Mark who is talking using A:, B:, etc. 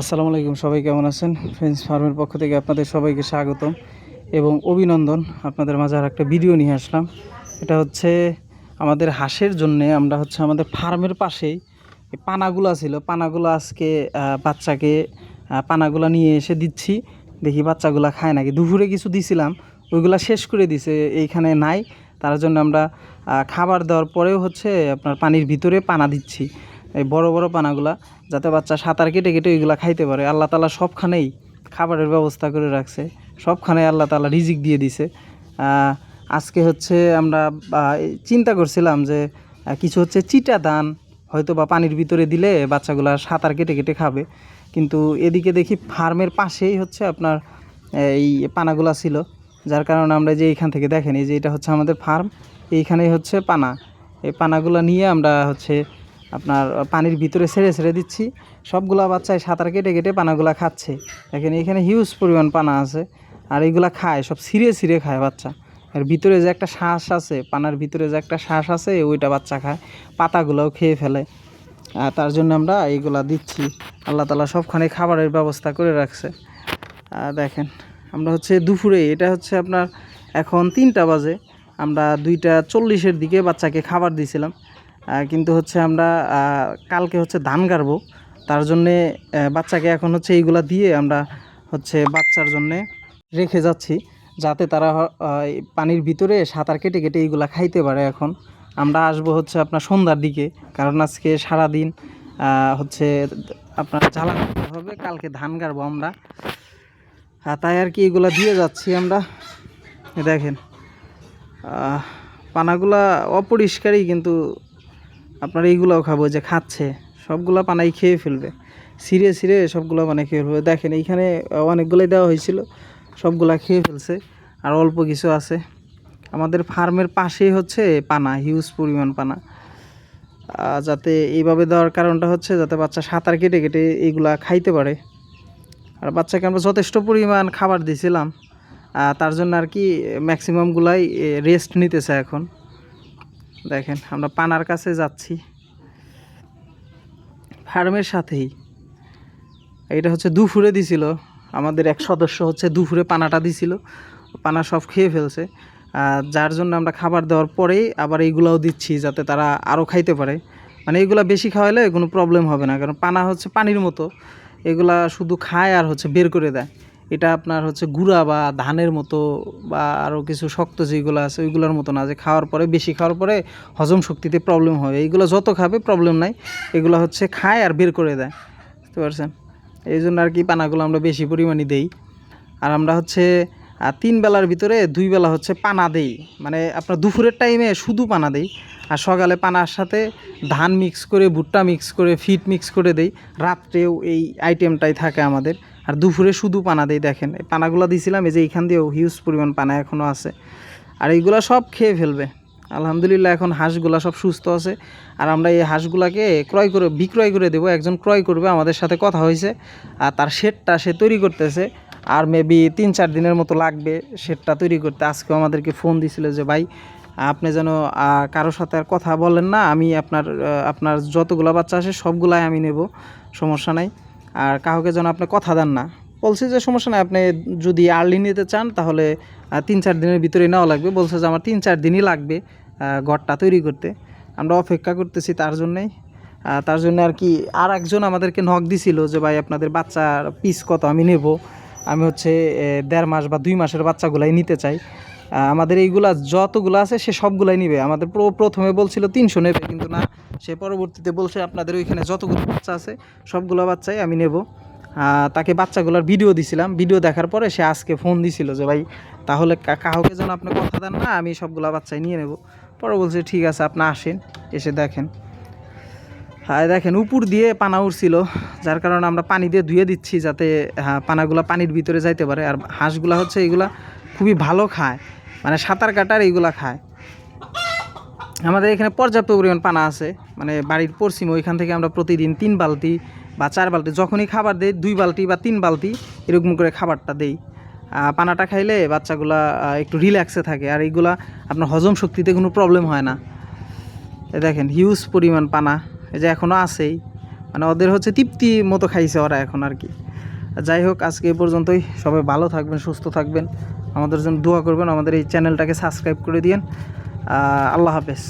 A: আসসালামু আলাইকুম, সবাই কেমন আছেন? ফ্রেন্ডস ফার্মের পক্ষ থেকে আপনাদের সবাইকে স্বাগতম এবং অভিনন্দন। আপনাদের মাঝে আর একটা ভিডিও নিয়ে আসলাম। এটা হচ্ছে আমাদের হাঁসের জন্য, আমরা হচ্ছে আমাদের ফার্মের পাশেই পানাগুলা ছিল। পানাগুলো আজকে বাচ্চাকে পানাগুলা নিয়ে এসে দিচ্ছি। দেখি বাচ্চাগুলা খায় নাকি। দুপুরে কিছু দিছিলাম, ওইগুলা শেষ করে দিছে, এইখানে নাই। তার জন্য আমরা খাবার দেওয়ার পরেও হচ্ছে আপনার পানির ভিতরে পানা দিচ্ছি। এই বড় বড় পানাগুলা, যাতে বাচ্চা সাঁতার কেটে কেটে ওইগুলা খাইতে পারে। আল্লাহ তালা সবখানেই খাবারের ব্যবস্থা করে রাখছে। সবখানে আল্লাহ তালা রিজিক দিয়ে দিছে। আজকে হচ্ছে আমরা চিন্তা করছিলাম যে কিছু হচ্ছে চিটা দান হয়তো বা পানির ভিতরে দিলে বাচ্চাগুলা সাঁতার কেটে কেটে খাবে। কিন্তু এদিকে দেখি ফার্মের পাশেই হচ্ছে আপনার, এই পানাগুলা ছিল। যার কারণে আমরা যে এইখান থেকে দেখেন যে এটা হচ্ছে আমাদের ফার্ম, এইখানেই হচ্ছে পানা। এই পানাগুলো নিয়ে আমরা হচ্ছে আপনার পানির ভিতরে ছেড়ে ছেড়ে দিচ্ছি। সবগুলা বাচ্চায় সাঁতার কেটে কেটে পানাগুলা খাচ্ছে। দেখেন, এখানে হিউজ পরিমাণ পানা আছে। আর এইগুলা খায়, সব ছিঁড়ে ছিঁড়ে খায় বাচ্চা। এর ভিতরে যে একটা শ্বাস আছে, পানার ভিতরে যে একটা শ্বাস আছে, ওইটা বাচ্চা খায়, পাতাগুলোও খেয়ে ফেলে। আর তার জন্য আমরা এইগুলা দিচ্ছি। আল্লাহ তালা সবখানে খাবারের ব্যবস্থা করে রাখছে। দেখেন, আমরা হচ্ছে দুপুরে, এটা হচ্ছে আপনার এখন তিনটা বাজে। আমরা দুইটা চল্লিশের দিকে বাচ্চাকে খাবার দিয়েছিলাম কিন্তু হচ্ছে আমরা কালকে হচ্ছে ধান গাড়বো। তার জন্যে বাচ্চাকে এখন হচ্ছে এইগুলা দিয়ে আমরা হচ্ছে বাচ্চার জন্যে রেখে যাচ্ছি যাতে তারা পানির ভিতরে সাঁতার কেটে কেটে এইগুলা খাইতে পারে এখন। আমরা আসব হচ্ছে আপনার সন্ধ্যার দিকে কারণ আজকে সারাদিন আহ, হচ্ছে আপনার জ্বালা হবে কালকে ধান গাড়বো আমরা। তাই আর কি এগুলা দিয়ে যাচ্ছি আমরা। দেখেন পানাগুলা অপরিষ্কারই কিন্তু আপনার এইগুলাও খাব যে খাচ্ছে, সবগুলা পানাই খেয়ে ফেলবে। সিরে সিরে সবগুলো পানাই খেয়ে ফেলবে। দেখেন, এইখানে অনেকগুলোই দেওয়া হয়েছিল, সবগুলা খেয়ে ফেলছে, আর অল্প কিছু আছে। আমাদের ফার্মের পাশেই হচ্ছে পানা হিউজ পরিমাণ পানা। যাতে এইভাবে দেওয়ার কারণটা হচ্ছে, যাতে বাচ্চা সাঁতার কেটে কেটে এইগুলা খাইতে পারে। আর বাচ্চাকে আমরা যথেষ্ট পরিমাণ খাবার দিয়েছিলাম তার জন্য আর কি ম্যাক্সিমামগুলাই রেস্ট নিতেছে এখন। দেখেন, আমরা পানার কাছে যাচ্ছি। ফার্মের সাথেই। এটা হচ্ছে দুপুরে দিছিল। আমাদের এক সদস্য হচ্ছে দুপুরে পানাটা দিছিল। পানা সব খেয়ে ফেলছে। যার জন্য আমরা খাবার দেওয়ার পরেই আবার এইগুলাও দিচ্ছি যাতে তারা আরও খাইতে পারে। মানে এগুলা বেশি খাওয়ালে কোনো প্রবলেম হবে না। কারণ পানা হচ্ছে পানির মতো। এগুলা শুধু খায় আর হচ্ছে বের করে দেয়। এটা আপনার হচ্ছে গুঁড়া বা ধানের মতো বা আরও কিছু শক্ত যেগুলো আছে, ওইগুলোর মতো না, যে খাওয়ার পরে, বেশি খাওয়ার পরে হজম শক্তিতে প্রবলেম হবে এইগুলো যত খাবে প্রবলেম নাই। এগুলো হচ্ছে খায় আর বের করে দেয়। বুঝতে পারছেন? এই জন্য আর কি পানাগুলো আমরা বেশি পরিমাণে দেই। আর আমরা হচ্ছে তিন বেলার ভিতরে দুই বেলা হচ্ছে পানা দেই। মানে আপনার দুপুরের টাইমে শুধু পানা দেই। আর সকালে পানার সাথে ধান মিক্স করে, ভুট্টা মিক্স করে ফিট মিক্স করে দেই। রাত্রেও এই আইটেমটাই থাকে আমাদের। আর দুপুরে শুধু পানা দেই, দেখেন। এই পানাগুলো দিয়েছিলাম এই যে এইখান দিয়েও হিউজ পরিমাণ পানা এখনও আছে। আর এইগুলা সব খেয়ে ফেলবে। আলহামদুলিল্লাহ, এখন হাঁসগুলা সব সুস্থ আছে। আর আমরা এই হাঁসগুলাকে ক্রয় করে, বিক্রয় করে দেবো। একজন ক্রয় করবে, আমাদের সাথে কথা হয়েছে। আর তার শেডটা সে তৈরি করতেছে। আর মেবি তিন চার দিনের মতো লাগবে সেটটা তৈরি করতে। আজকেও আমাদেরকে ফোন দিছিল যে, ভাই, আপনি যেন কারোর সাথে আর কথা বলেন না, আমি আপনার আপনার যতগুলো বাচ্চা আসে সবগুলাই আমি নেব, সমস্যা নাই। আর কাউকে যেন আপনি কথা দেন না। বলছে যে, সমস্যা নাই, আপনি যদি আর্লি নিতে চান, তাহলে তিন চার দিনের ভিতরে নেওয়া লাগবে। বলছে যে, আমার তিন চার দিনই লাগবে ঘরটা তৈরি করতে। আমরা অপেক্ষা করতেছি তার জন্যেই। তার জন্য আর কি আর একজন আমাদেরকে নখ দিছিল যে, ভাই, আপনাদের বাচ্চার পিস কত আমি নেব? আমি হচ্ছে দেড় মাস বা দুই মাসের বাচ্চাগুলাই নিতে চাই। আমাদের এইগুলা যতগুলো আছে, সে সবগুলাই নিবে। আমাদের প্রথমে বলছিল তিনশো নেবে, কিন্তু না, সে পরবর্তীতে বলছে, আপনাদের ওইখানে যতগুলো বাচ্চা আছে, সবগুলো বাচ্চাই আমি নেব। তাকে বাচ্চাগুলোর ভিডিও দিছিলাম। ভিডিও দেখার পরে সে আজকে ফোন দিছিল যে, ভাই, তাহলে কাউকে যেন আপনি কথা দেন না, আমি সবগুলো বাচ্চাই নিয়ে নেব। পরে বলছে, ঠিক আছে, আপনি আসেন, এসে দেখেন। দেখেন, উপর দিয়ে পানা উঠছিল যার কারণে আমরা পানি দিয়ে ধুয়ে দিচ্ছি যাতে হ্যাঁ পানাগুলা পানির ভিতরে যাইতে পারে। আর হাঁসগুলা হচ্ছে এগুলা খুবই ভালো খায় মানে সাঁতার কাটার এইগুলা খায়। আমাদের এখানে পর্যাপ্ত পরিমাণ পানা আছে মানে বাড়ির পশ্চিম ওইখান থেকে আমরা প্রতিদিন তিন বালতি বা চার বালতি, যখনই খাবার দেই, দুই বালতি বা তিন বালতি এরকম করে খাবারটা দেই। পানাটা খাইলে বাচ্চাগুলা একটু রিল্যাক্সে থাকে, আর এইগুলা আপনার হজম শক্তিতে কোনো প্রবলেম হয় না। দেখেন, হিউজ পরিমাণ পানা। এই যে এখনও আছেই। মানে ওদের হচ্ছে তৃপ্তি মতো খাইছে ওরা এখন আর কি। যাই হোক, আজকে এ পর্যন্তই। সবাই ভালো থাকবেন, সুস্থ থাকবেন। আমাদের জন্য দোয়া করবেন। আমাদের এই চ্যানেলটাকে সাবস্ক্রাইব করে দিয়েন। আল্লাহ হাফেজ।